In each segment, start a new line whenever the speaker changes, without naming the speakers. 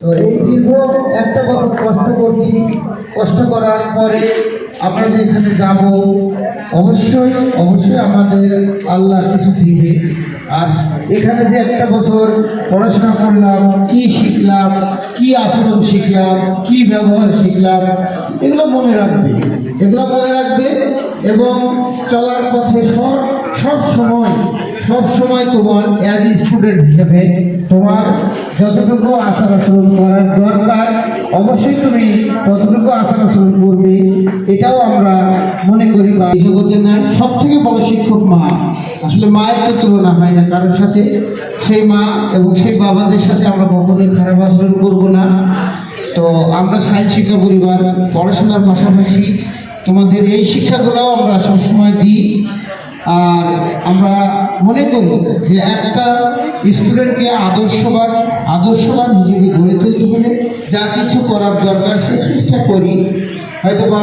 তো এই দীর্ঘ একটা বছর কষ্ট করছি। কষ্ট করার পরে আমরা যে এখানে যাব। অবশ্যই অবশ্যই আমাদের আল্লাহ কিছু দিবে। আর এখানে যে একটা বছর পড়াশোনা করলাম, কি শিখলাম, কি আচরণ শিখলাম, কি ব্যবহার শিখলাম, এগুলো মনে রাখবে। এগুলো মনে রাখবে এবং চলার পথে সব সময় তোমার অ্যাজ স্টুডেন্ট হিসেবে তোমার যতটুকু আচার আচরণ করার দরকার, অবশ্যই তুমি ততটুকু আচার আচরণ করবে, এটাও আমরা মনে করি বা এই জগতে নাই সব থেকে বড় শিক্ষক মা। আসলে মায়ের তো তুলনা হয় না কারোর সাথে, সেই মা এবং সেই বাবাদের সাথে আমরা কখনোই খারাপ আচরণ করব না। তো আমরা সাহিত্য শিক্ষা পরিবার, পড়াশোনার পাশাপাশি তোমাদের এই শিক্ষাগুলোও আমরা সবসময় দিই। আর আমরা মনে করি যে একটা স্টুডেন্টকে আদর্শবান আদর্শবান হিসেবে গড়ে তুলতে হলে যা কিছু করার দরকার সে চেষ্টা করি। হয়তো বা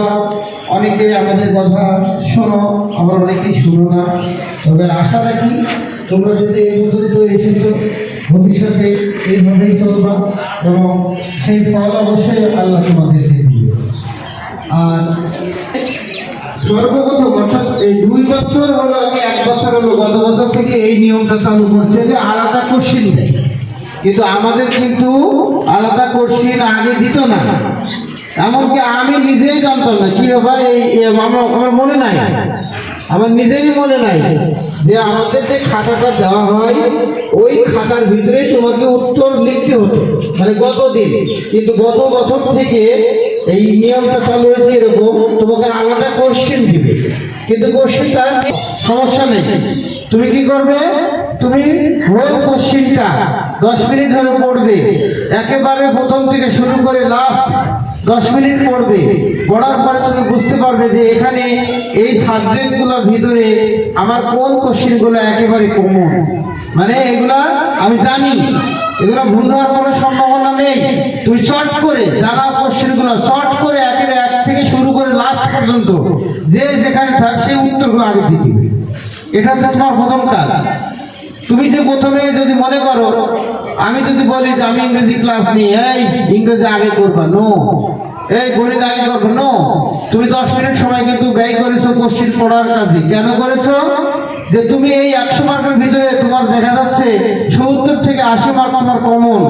অনেকে আমাদের কথা শোনো, আবার অনেকেই শোনো না। তবে আশা রাখি তোমরা যদি এই পর্যন্ত এসেছ, ভবিষ্যতে এইভাবেই চলবা এবং সেই ফল অবশ্যই আল্লাহ তোমাদেরকে দিবে। আর সর্বপ্রথম অর্থাৎ এই দুই বছর হলো আমি এক বছর হলো, গত বছর থেকে এই নিয়মটা চালু করছে যে আলাদা কোশ্চিন নেই। কিন্তু আমাদের কিন্তু আলাদা কোশ্চিন আগে দিত না। এমনকি আমি নিজেই জানতাম না, কি ব্যাপার এই, আমার আমার মনে নাই। আমার নিজেরই মনে নাই। যে আমাদের যে খাতাটা দেওয়া হয়, ওই খাতার ভিতরে তোমাকে উত্তর লিখতে হতো মানে গত দিন কিন্তু গত বছর থেকে এই নিয়মটা চালু হয়েছে এরকম, তোমাকে আলাদা কোশ্চেন দিবে। কিন্তু কোশ্চেনটা সমস্যা নেই। তুমি কি করবে? তুমি হোল কোশ্চেনটা দশ মিনিট ধরে পড়বে। একেবারে প্রথম থেকে শুরু করে লাস্ট দশ মিনিট পড়বে। পড়ার পরে তুমি বুঝতে পারবে যে এখানে এই সাবজেক্টগুলোর ভিতরে আমার কোন কোশ্চেনগুলো একেবারে কমন মানে এগুলা আমি জানি। এগুলো ভুল হওয়ার কোনো সম্ভাবনা নেই। তুমি চট করে জানা কোশ্চেনগুলো চট করে একের এক থেকে শুরু করে লাস্ট পর্যন্ত। যে যেখানে থাক, সেই উত্তরগুলো আগে দিবে। এটা হচ্ছে তোমার প্রথম কাজ। তুমি যে প্রথমে যদি মনে করো, আমি যদি বলি যে আমি ইংরেজি ক্লাস নিই এই, ইংরেজি আগে করবা। নো এই গণিত আগে করব, নো। তুমি দশ মিনিট সময় কিন্তু ব্যয় করেছ কোশ্চিন পড়ার কাজে। কেন করেছ? যে তুমি এই একশো মার্কের ভিতরে তোমার দেখা যাচ্ছে সত্তর থেকে আশি মার্ক তোমার কমন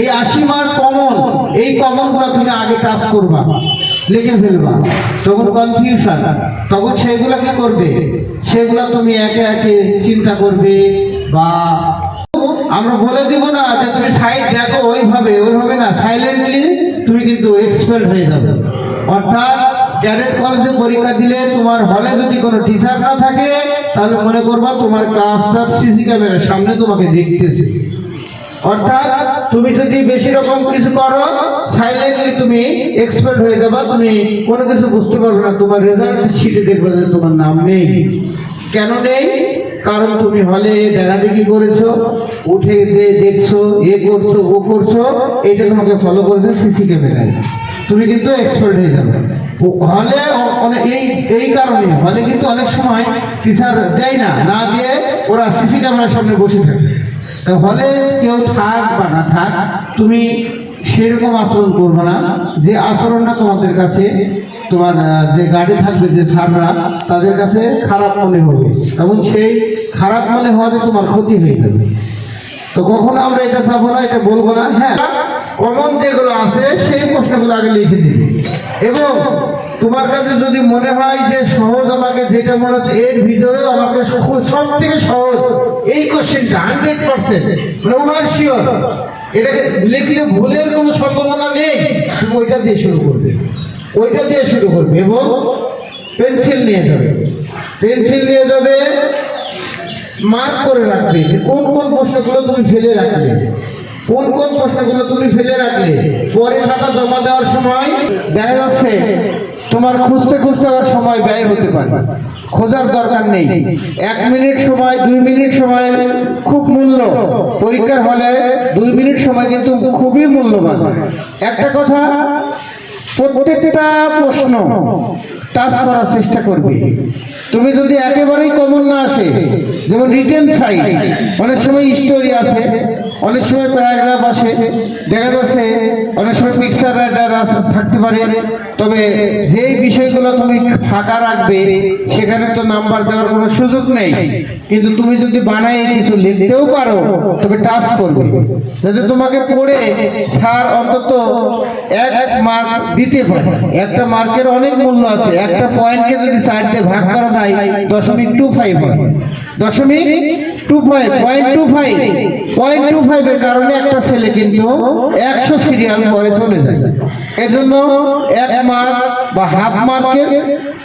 এই আশি মার্ক কমন এই কমনগুলো তুমি আগে টাচ করবা, লিখে ফেলবা। তখন কনফিউশন তখন সেগুলো কি করবে? সেগুলো তুমি একে একে চিন্তা করবে বা আমরা বলে দিব না যে তুমি সাইড দেখো ওইভাবে ওইভাবে না। সাইলেন্টলি কিন্তু এক্সপেল হয়ে যাবে। অর্থাৎ ক্যাডেট কলেজে পরীক্ষা দিলে তোমার হলে যদি কোনো টিচার না থাকে, তাহলে মনে করবা তোমার ক্লাসটা সিসি ক্যামেরার সামনে তোমাকে দেখতেছে। অর্থাৎ তুমি যদি বেশি রকম কিছু করো সাইলেন্টলি তুমি এক্সপার্ট হয়ে যাবা, তুমি কোনো কিছু বুঝতে পারবে না, তোমার রেজাল্ট শিটে দেখবে যে তোমার নাম নেই। কেন নেই? কারণ তুমি হলে দেখা দেখি করেছ? উঠে যে দেখছ, এ করছ, ও করছ, এটা তোমাকে ফলো করেছে সিসি ক্যামেরায় তুমি কিন্তু এক্সপার্ট হয়ে যাবে। হলে এই এই কারণে, হলে কিন্তু অনেক সময় টিচার দেয় না না দিয়ে ওরা সিসি ক্যামেরার সামনে বসে থাকে। হলে কেউ থাক বা না থাক, তুমি সেরকম আচরণ করবে না যে আচরণটা তোমাদের কাছে তোমার যে গাড়ি থাকবে, যে সাররা, তাদের কাছে খারাপ মনে হবে। এবং সেই খারাপ মনে হওয়াতে তোমার ক্ষতি হয়ে যাবে। তো কখনো আমরা এটা চাবো না, এটা বলব না। হ্যাঁ কমন যেগুলো আছে, সেই প্রশ্নগুলো আগে লিখে দিবে এবং তোমার কাছে যদি মনে হয় যে সহজ আমাকে যেটা মনে হচ্ছে, এর ভিতরেও আমাকে সব থেকে সহজ এই কোশ্চেনটা হান্ড্রেড পার্সেন্ট মানে শিওর এটাকে লিখলে ভুলের কোনো সম্ভাবনা নেই তুমি ওইটা দিয়ে শুরু করবে। ওইটা দিয়ে শুরু করবে এবং পেন্সিল নিয়ে যাবে। পেন্সিল নিয়ে যাবে মার্ক করে রাখবে কোন কোন প্রশ্নগুলো তুমি ফেলে রাখবে কোন কোন প্রশ্নগুলো তুমি ফেলে রাখলে। পরে খাতা জমা দেওয়ার সময় দেখা যাচ্ছে তোমার খুঁজতে খুঁজতে আর সময় ব্যয় হতে পারে। খোঁজার দরকার নেই। এক মিনিট সময়, দুই মিনিট সময় খুব মূল্য। পরীক্ষার হলে দুই মিনিট সময় কিন্তু খুবই মূল্যবান। একটা কথা প্রত্যেকটা প্রশ্ন টাচ করার চেষ্টা করবে। তুমি যদি একেবারেই কমন না আসে, যেমন রিটেন সাইড অনেক সময় স্টোরি আছে অনেক সময় প্যারাগ্রাফ আসে, দেখা যাচ্ছে অনেক সময় পিকচার রাইটার থাকতে পারে। তবে যেই বিষয়গুলো তুমি ফাঁকা রাখবে, সেখানে তো নাম্বার দেওয়ার কোনো সুযোগ নেই। কিন্তু তুমি যদি বানাই কিছু লিখতেও পারো, তবে টাচ করবে। যাতে তোমাকে পড়ে স্যার অন্তত এক এক মার্ক দিতে পারে। একটা মার্কের অনেক মূল্য আছে। একটা পয়েন্টকে যদি চার দিয়ে ভাগ করা যায়, দশমিক টু ফাইভ হয়। দশমিক two five point two five point two ফাইভের কারণে একটা ছেলে কিন্তু একশো সিরিয়াল পরে চলে যায়। এর জন্য এক মার্ক বা হাফ মার্কের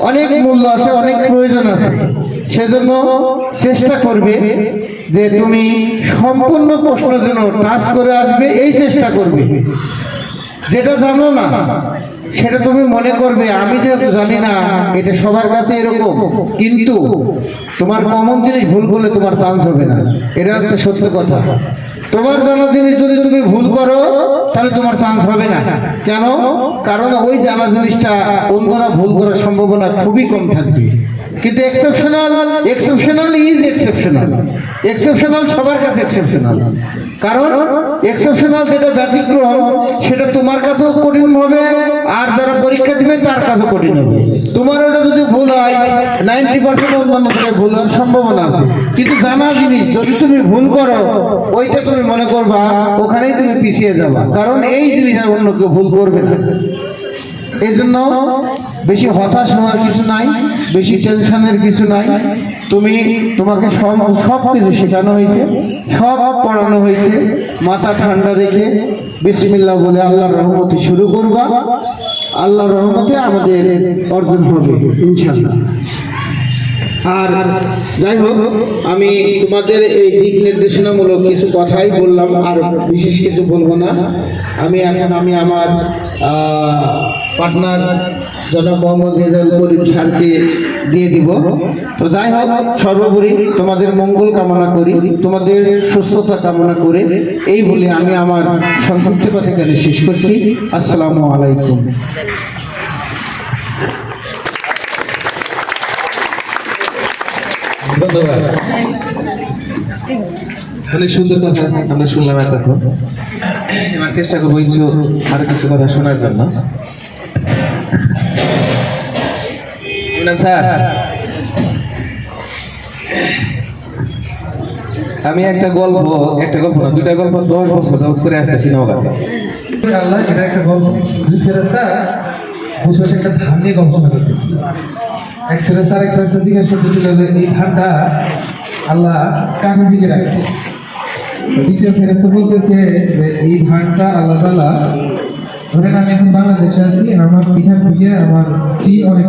অনেক মূল্য আছে, অনেক প্রয়োজন আছে। সেজন্য চেষ্টা করবে যে তুমি সম্পূর্ণ প্রশ্ন যেন টাচ করে আসবে, এই চেষ্টা করবে। যেটা জানো না, সেটা তুমি মনে করবে, আমি যে জানি না, এটা সবার কাছে এরকম। কিন্তু তোমার কমন জিনিস ভুল করলে তোমার চান্স হবে না। এটা হচ্ছে সত্য কথা। তোমার জানা জিনিস যদি তুমি ভুল করো, তাহলে তোমার চান্স হবে না। কেন? কারণ ওই জানা জিনিসটা অন্যরা ভুল করার সম্ভাবনা খুবই কম থাকবে। কিন্তু exceptional exceptional is exceptional exceptional সবার কাছে এক্সেপশনাল কারণ এক্সেপশনাল যেটা ব্যতিক্রম, সেটা তোমার কাছেও কঠিন হবে, আর যারা পরীক্ষা দিবে তার কাছেও কঠিন হবে। তোমার ওটা যদি ভুল হয় নাইনটি পার্সেন্ট অন্যান্য থেকে ভুল হওয়ার সম্ভাবনা আছে। কিন্তু জানা জিনিস, যদি তুমি ভুল করো, ওইটা তুমি মনে করবা, ওখানেই তুমি পিছিয়ে যাবা। কারণ এই জিনিসটা অন্য কেউ ভুল করবে না। এই জন্য বেশি হতাশ হওয়ার কিছু নাই, বেশি টেনশনের কিছু নাই। তুমি তোমাকে সব সব কিছু শেখানো হয়েছে, সব পড়ানো হয়েছে। মাথা ঠান্ডা রেখে বিসমিল্লাহ বলে আল্লাহর রহমতে শুরু করবা। আল্লাহর রহমতে আমাদের অর্জন হবে ইনশাল্লাহ আর যাই হোক, আমি তোমাদের এই দিক নির্দেশনামূলক কিছু কথাই বললাম, আর বিশেষ কিছু বলব না। আমি এখন আমি আমার পার্টনার জনাব মোহাম্মদ রেজাউল করিম স্যারকে দিয়ে দিব। তো যাই হোক, সর্বোপরি তোমাদের মঙ্গল কামনা করি, তোমাদের সুস্থতা কামনা করে। এই বলে আমি আমার সংক্ষিপ্ত কথা এখানে শেষ করছি। আসসালামু আলাইকুম।
অনেক সুন্দর কথা আমরা শুনলাম এতক্ষণ। চেষ্টা করব আরও কিছু কথা শোনার জন্য। ইমরান স্যার, আমি একটা গল্প একটা গল্প না দুটা গল্প দশ বছর যাবত করে আসতেছি নওগাঁতে।
আল্লাহ, এটা একটা গল্প। একটা ধান নিয়ে যে, এই আল্লাহ দিকে দ্বিতীয় বলতেছে এই ধানটা আল্লাহ তালা ধরেন আমি এখন বাংলাদেশে আছি আমার এখান থেকে আমার চীন অনেক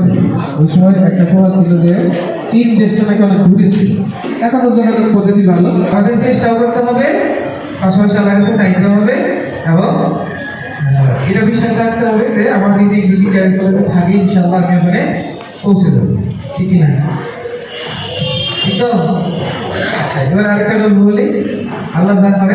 ওই সময় একটা কথা ছিল যে চীন দেশটা নাকি অনেক দূরে ছিল। এখন তো যোগাযোগ পদ্ধতি ভালো। আমাদের চেষ্টাও করতে হবে পাশাপাশি আল্লাহ কাছে চাইতে হবে এবং এটা বিশ্বাস রাখতে হবে যে আমার রিজিক যদি ক্যারি করে থাকে ইনশাল্লাহ আমি ওখানে পৌঁছে দেবো ঠিক না? ঠিক তো। আচ্ছা, এবার আরেকটা গল্প বলি। আল্লাহ যা করে।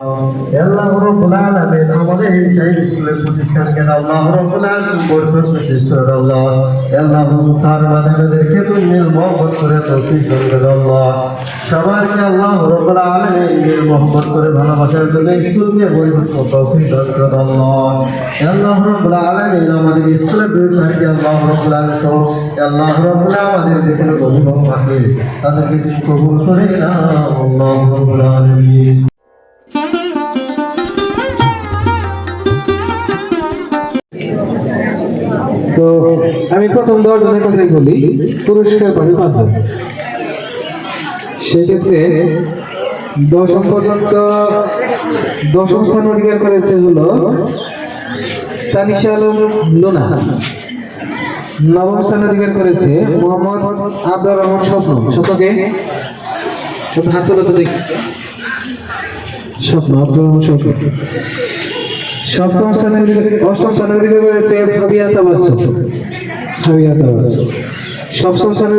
আল্লাহ রব্বুল আলামিন আমাদের এই সাইড স্কুলের প্রতিষ্ঠানকে আল্লাহ রব্বুল আলামিন বরকত করে আল্লাহ। আল্লাহ স্যার মাদারদেরকে তুমি নীল মহব্বত করে তৌফিক দান করে আল্লাহ। সবাইকে আল্লাহ রব্বুল আলামিন নীল মহব্বত করে ভালোবাসার জন্য স্কুলকে পরিবর্তন তৌফিক দান করে আল্লাহ। আল্লাহ রব্বুল আলামিন আমাদের স্কুলের দুই সাইডে আল্লাহ রব্বুল আলামিন আল্লাহ রব্বুল আমাদের যেখানে অভিভাবক আছে, তাদেরকে কবুল করে আল্লাহ রব্বুল আলামিন।
তো আমি প্রথম দশজনের কথাই বলি, পুরস্কার পাবে পাঁচজন। সেক্ষেত্রে দশম পর্যন্ত দশম স্থান অধিকার করেছে হলো তানিশা আলম লোনা। নবম স্থান অধিকার করেছে মোহাম্মদ আবরার রহমান স্বপ্ন। স্বপ্নকে? হাত তোলো তো দেখি। স্বপ্ন, আব্দুর রহমান স্বপ্ন। সপ্তম স্থানে অষ্টম স্থানে দিকে করেছে ফাবিয়া তাবাসুম ফাবিয়া সপ্তম স্থানে